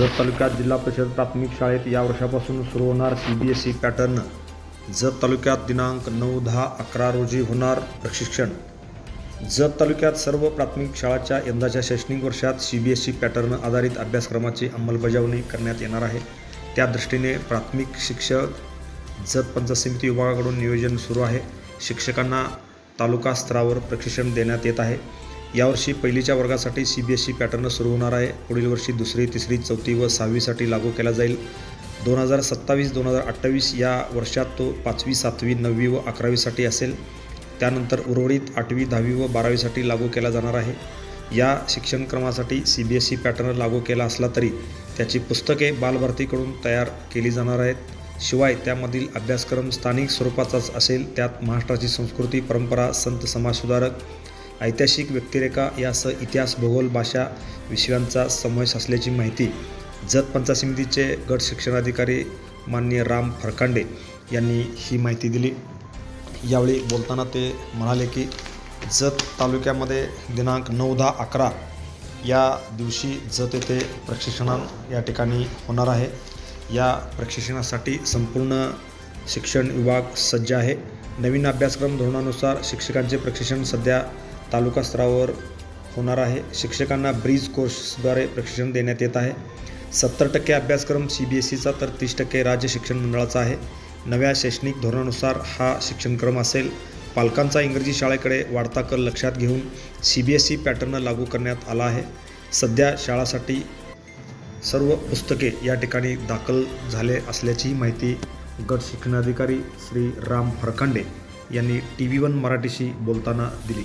जत तालुक्यात जिल्हा परिषद प्राथमिक शाळेत या वर्षापासून सुरू होणार C B S E pattern Jath तालुक्यात दिनांक नऊ दहा अकरा रोजी होणार प्रशिक्षण. जत तालुक्यात सर्व प्राथमिक शाळाच्या यंदाच्या शैक्षणिक वर्षात C B S E pattern आधारित अभ्यासक्रमाची अंमलबजावणी करण्यात येणार आहे. त्या दृष्टीने प्राथमिक शिक्षक जत पंचायत समिती विभागाकडून नियोजन सुरू आहे. शिक्षकांना तालुका स्तरावर प्रशिक्षण देण्यात येत आहे. यावर्षी पहिलीच्या वर्गासाठी C B S E pattern सुरू होणार आहे. पुढील वर्षी दुसरी तिसरी चौथी व सहावीसाठी लागू केला जाईल. दोन हजार सत्तावीस दोन हजार अठ्ठावीस या वर्षात तो पाचवी सातवी नववी व अकरावीसाठी असेल. त्यानंतर उर्वरित आठवी दहावी व बारावीसाठी लागू केला जाणार आहे. या शिक्षणक्रमासाठी C B S E pattern लागू केला असला तरी त्याची पुस्तके बालभारतीकडून तयार केली जाणार आहेत. शिवाय त्यामधील अभ्यासक्रम स्थानिक स्वरूपाचाच असेल. त्यात महाराष्ट्राची संस्कृती परंपरा संत समाजसुधारक ऐतिहासिक व्यक्तिरेखा यासह इतिहास भूगोल भाषा विषयांचा समावेश असल्याची माहिती जत पंचायत समितीचे गट शिक्षणाधिकारी माननीय राम फरकांडे यांनी ही माहिती दिली. यावेळी बोलताना ते म्हणाले की जत तालुक्यामध्ये दिनांक नऊ दहा अकरा या दिवशी जत येथे प्रशिक्षण या ठिकाणी होणार आहे. या प्रशिक्षणासाठी संपूर्ण शिक्षण विभाग सज्ज आहे. नवीन अभ्यासक्रम धोरणानुसार शिक्षकांचे प्रशिक्षण सध्या तालुका स्तरावर होणार आहे. शिक्षकांना ब्रीज कोर्सद्वारे प्रशिक्षण देण्यात येत आहे. सत्तर टक्के अभ्यासक्रम सी बी एस सीचा तर तीस टक्के राज्य शिक्षण मंडळाचा आहे. नव्या शैक्षणिक धोरणानुसार हा शिक्षणक्रम असेल. पालकांचा इंग्रजी शाळेकडे वाढता कल लक्षात घेऊन C B S C pattern लागू करण्यात आला आहे. सध्या शाळासाठी सर्व पुस्तके या ठिकाणी दाखल झाले असल्याची माहिती गट शिक्षणाधिकारी श्री राम फरकांडे यांनी टी व्ही वन मराठीशी बोलताना दिली.